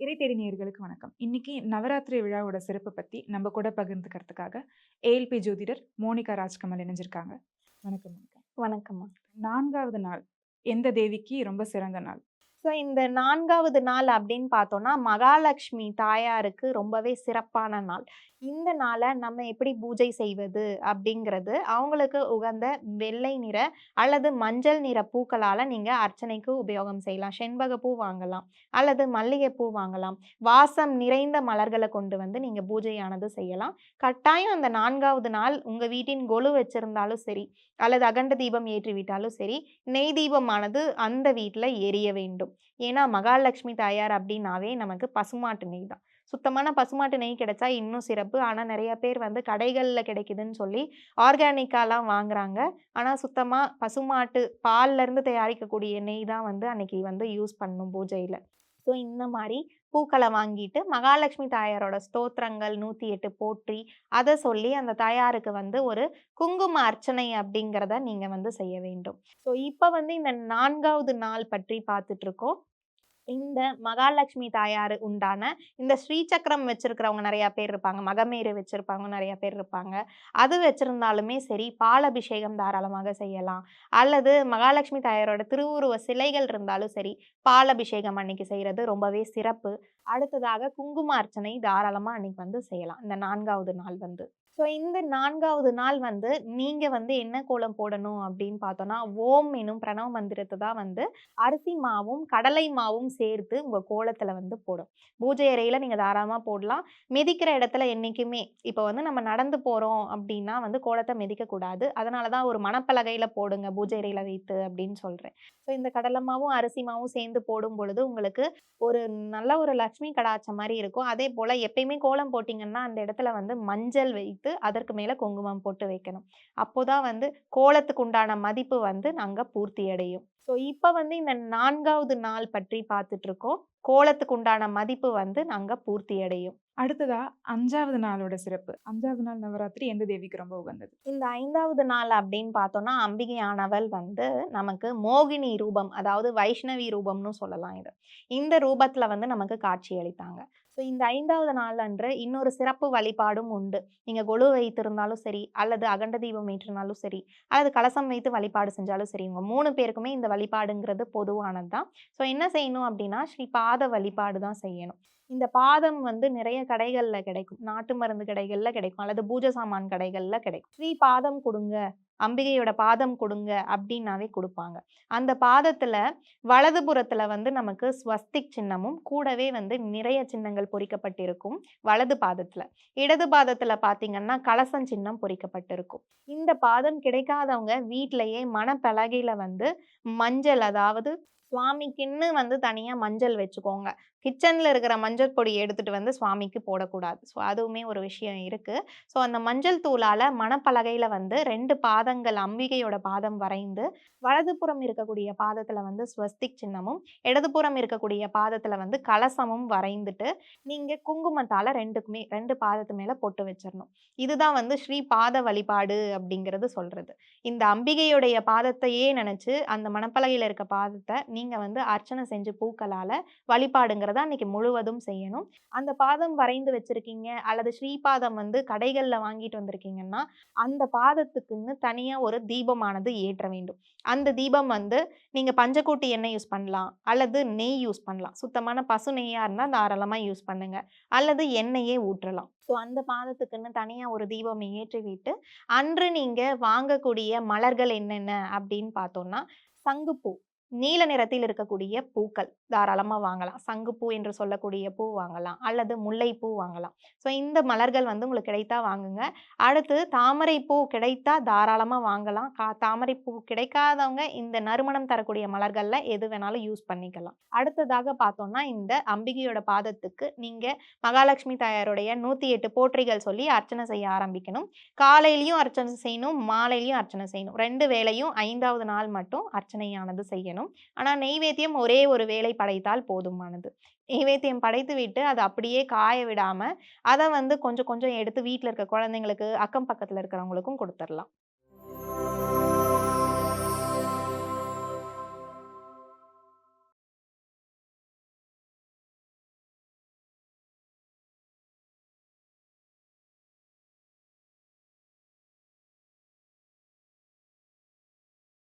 இறைத்தேடி நேயர்களுக்கு வணக்கம். இன்னைக்கு நவராத்திரி விழாவோட சிறப்பு பத்தி நம்ம கூட பகிர்ந்துக்கிறதுக்காக ஏஎல்பி ஜோதிடர் மோனிகா ராஜ்கமல் இணைஞ்சிருக்காங்க. வணக்கம் மோனிகா. வணக்கம்மா. 4வது நாள் எந்த தேவிக்கு ரொம்ப சிறந்த நாள்? ஸோ இந்த நான்காவது நாள் அப்படின்னு பார்த்தோம்னா, மகாலட்சுமி தாயாருக்கு ரொம்பவே சிறப்பான நாள். இந்த நாளை நம்ம எப்படி பூஜை செய்வது அப்படிங்கிறது, அவங்களுக்கு உகந்த வெள்ளை நிற அல்லது மஞ்சள் நிற பூக்களால் நீங்கள் அர்ச்சனைக்கு உபயோகம் செய்யலாம். செண்பக பூ வாங்கலாம், அல்லது மல்லிகைப்பூ வாங்கலாம். வாசம் நிறைந்த மலர்களை கொண்டு வந்து நீங்கள் பூஜையானது செய்யலாம். கட்டாயம் அந்த நான்காவது நாள் உங்கள் வீட்டின் கொலு வச்சிருந்தாலும் சரி, அல்லது அகண்ட தீபம் ஏற்றி விட்டாலும் சரி, நெய் தீபமானது அந்த வீட்டில் எரிய வேண்டும். ஏன்னா மகாலட்சுமி தாயார் அப்படின்னாவே நமக்கு பசுமாட்டு நெய் தான். சுத்தமான பசுமாட்டு நெய் கிடைச்சா இன்னும் சிறப்பு. ஆனால் நிறைய பேர் வந்து கடைகளில் கிடைக்குதுன்னு சொல்லி ஆர்கானிக்காலாம் வாங்குறாங்க. ஆனால் சுத்தமாக பசுமாட்டு பால்ல இருந்து தயாரிக்கக்கூடிய நெய் தான் வந்து அன்னைக்கு வந்து யூஸ் பண்ணணும் பூஜையில் ஸோ இந்த மாதிரி பூக்களை வாங்கிட்டு மகாலட்சுமி தாயாரோட ஸ்தோத்திரங்கள் 108 போற்றி, அதை சொல்லி அந்த தாயாருக்கு வந்து ஒரு குங்கும அர்ச்சனை அப்படிங்கிறத நீங்க வந்து செய்ய வேண்டும். ஸோ இப்ப வந்து இந்த நான்காவது நாள் பற்றி பார்த்துட்ருக்கோம் இந்த மகாலட்சுமி தாயார் உண்டான இந்த ஸ்ரீசக்கரம் வச்சிருக்கிறவங்க நிறைய பேர் இருப்பாங்க. மகமேறு வச்சிருப்பாங்க நிறைய பேர் இருப்பாங்க. அது வச்சிருந்தாலுமே சரி, பாலபிஷேகம் தாராளமாக செய்யலாம். அல்லது மகாலட்சுமி தாயாரோட திருவுருவ சிலைகள் இருந்தாலும் சரி, பாலபிஷேகம் அன்னைக்கு செய்கிறது ரொம்பவே சிறப்பு. அடுத்ததாக குங்கும அர்ச்சனை தாராளமாக அன்னைக்கு வந்து செய்யலாம். இந்த நான்காவது நாள் வந்து. ஸோ இந்த நான்காவது நாள் வந்து நீங்க வந்து என்ன கோலம் போடணும் அப்படின்னு பார்த்தோம்னா, ஓம் எனும் பிரணவ மந்திரத்தை தான் வந்து அரிசி மாவும், கடலை மாவும் சேர்த்து உங்க கோலத்துல வந்து போடும் பூஜை அறையில நீங்க தாராளமா போடலாம். மிதிக்கிற இடத்துல என்னைக்குமே இப்போ வந்து நம்ம நடந்து போறோம் அப்படின்னா வந்து கோலத்தை மிதிக்கக்கூடாது. அதனால தான் ஒரு மணப்பலகையில் போடுங்க பூஜை அறையில வைத்து அப்படின்னு சொல்றேன். ஸோ இந்த கடலை மாவும், அரிசி மாவும் சேர்ந்து போடும் பொழுது உங்களுக்கு ஒரு நல்ல ஒரு லட்சுமி கடாச்ச மாதிரி இருக்கும். அதே போல் எப்பயுமே கோலம் போட்டீங்கன்னா, அந்த இடத்துல வந்து மஞ்சள் வைத்து அதற்கு மேல குங்குமம் போட்டு வைக்கணும். அப்போதான் வந்து கோலத்துக்கு உண்டான மதிப்பு வந்து அங்க பூர்த்தி அடையும். ஸோ இப்ப வந்து இந்த 4வது நாள் பற்றி பார்த்துட்டுருக்கோம். கோலத்துக்கு உண்டான மதிப்பு வந்து அங்க பூர்த்தி அடையும். அடுத்ததா 5வது நாளோட சிறப்பு. 5வது நாள் நவராத்திரி எந்த தேவிக்கு ரொம்ப உகந்தது? இந்த 5வது நாள் அப்படின்னு பார்த்தோம்னா, அம்பிகையானவள் வந்து நமக்கு மோகினி ரூபம், அதாவது வைஷ்ணவி ரூபம்னு சொல்லலாம் இத. இந்த ரூபத்துல வந்து நமக்கு காட்சி அளித்தாங்க. ஸோ இந்த 5வது நாள் அன்று இன்னொரு சிறப்பு வழிபாடும் உண்டு. நீங்க கொலு வைத்திருந்தாலும் சரி, அல்லது அகண்ட தீபம் ஏற்றினாலும் சரி, அல்லது கலசம் வைத்து வழிபாடு செஞ்சாலும் சரி, உங்க 3 பேருக்குமே இந்த வழிபாடுங்கிறது பொதுவானது தான். ஸோ என்ன செய்யணும் அப்படின்னா, ஸ்ரீ பாத வழிபாடு தான் செய்யணும். இந்த பாதம் வந்து நிறைய கடைகளில் கிடைக்கும். நாட்டு மருந்து கடைகளில் கிடைக்கும். அல்லது பூஜை சாமான் கடைகளில் கிடைக்கும். ஸ்ரீ பாதம் கொடுங்க அம்பிகையோட பாதம் கொடுங்க அப்படின்னாவே கொடுப்பாங்க அந்த பாதத்தில் வலது புறத்தில் வந்து நமக்கு ஸ்வஸ்திக் சின்னமும், கூடவே வந்து நிறைய சின்னங்கள் பொறிக்கப்பட்டிருக்கும் வலது பாதத்தில் இடது பாதத்தில் பார்த்தீங்கன்னா, கலசம் சின்னம் பொறிக்கப்பட்டிருக்கும். இந்த பாதம் கிடைக்காதவங்க வீட்டிலையே மனப்பலகையில் வந்து மஞ்சள் அதாவது சுவாமிக்குன்னு வந்து தனியாக மஞ்சள் வச்சுக்கோங்க. கிச்சன்ல இருக்கிற மஞ்சள் பொடி எடுத்துட்டு வந்து சுவாமிக்கு போடக்கூடாது. ஸோ அதுவுமே ஒரு விஷயம் இருக்கு. ஸோ அந்த மஞ்சள் தூளால மணப்பலகையில் வந்து ரெண்டு பாதங்கள் அம்பிகையோட பாதம் வரைந்து, வலதுபுறம் இருக்கக்கூடிய பாதத்தில் வந்து ஸ்வஸ்திக் சின்னமும், இடதுபுறம் இருக்கக்கூடிய பாதத்துல வந்து கலசமும் வரைந்துட்டு, நீங்க குங்குமத்தால 2க்குமே 2 பாதத்து மேலே பொட்டு வச்சிடணும் இதுதான் வந்து ஸ்ரீ பாத வழிபாடு அப்படிங்கிறது சொல்றது. இந்த அம்பிகையுடைய பாதத்தையே நினச்சி அந்த மணப்பலகையில் இருக்க பாதத்தை நீங்கள் வந்து அர்ச்சனை செஞ்சு பூக்களால் வழிபாடுங்கிறத அன்னைக்கு முழுவதும் செய்யணும். அந்த பாதம் வரைந்து வச்சுருக்கீங்க அல்லது ஸ்ரீபாதம் வந்து கடைகளில் வாங்கிட்டு வந்திருக்கீங்கன்னா, அந்த பாதத்துக்குன்னு தனியாக ஒரு தீபமானது ஏற்ற வேண்டும். அந்த தீபம் வந்து நீங்கள் பஞ்சக்கூட்டி எண்ணெய் யூஸ் பண்ணலாம், அல்லது நெய் யூஸ் பண்ணலாம். சுத்தமான பசு நெய்யாக இருந்தால் தாராளமாக யூஸ் பண்ணுங்கள் அல்லது எண்ணெயே ஊற்றலாம். ஸோ அந்த பாதத்துக்குன்னு தனியாக ஒரு தீபம் ஏற்றி விட்டு, அன்று நீங்கள் வாங்கக்கூடிய மலர்கள் என்னென்ன அப்படின்னு பார்த்தோம்னா, சங்குப்பூ, நீல நிறத்தில் இருக்கக்கூடிய பூக்கள் தாராளமாக வாங்கலாம். சங்குப்பூ என்று சொல்லக்கூடிய பூ வாங்கலாம், அல்லது முல்லைப்பூ வாங்கலாம். ஸோ இந்த மலர்கள் வந்து உங்களுக்கு கிடைத்தா வாங்குங்க. அடுத்து தாமரைப்பூ கிடைத்தா தாராளமாக வாங்கலாம். கா தாமரைப்பூ கிடைக்காதவங்க இந்த நறுமணம் தரக்கூடிய மலர்களில் எது வேணாலும் யூஸ் பண்ணிக்கலாம். அடுத்ததாக பார்த்தோம்னா, இந்த அம்பிகையோட பாதத்துக்கு நீங்கள் மகாலட்சுமி தாயாருடைய 108 போற்றிகள் சொல்லி அர்ச்சனை செய்ய ஆரம்பிக்கணும். காலையிலையும் அர்ச்சனை செய்யணும், மாலையிலையும் அர்ச்சனை செய்யணும். ரெண்டு வேளையும் ஐந்தாவது நாள் மட்டும் அர்ச்சனையானது செய்யணும். ஆனா நெய்வேத்தியம் ஒரே ஒரு வேலை படைத்தால் போதுமானது. நெய்வேத்தியம் படைத்து விட்டு அதை அப்படியே காய விடாம, அத வந்து கொஞ்சம் கொஞ்சம் எடுத்து வீட்டில் இருக்க குழந்தைங்களுக்கு, அக்கம் பக்கத்துல இருக்கிறவங்களுக்கும் கொடுத்துடலாம்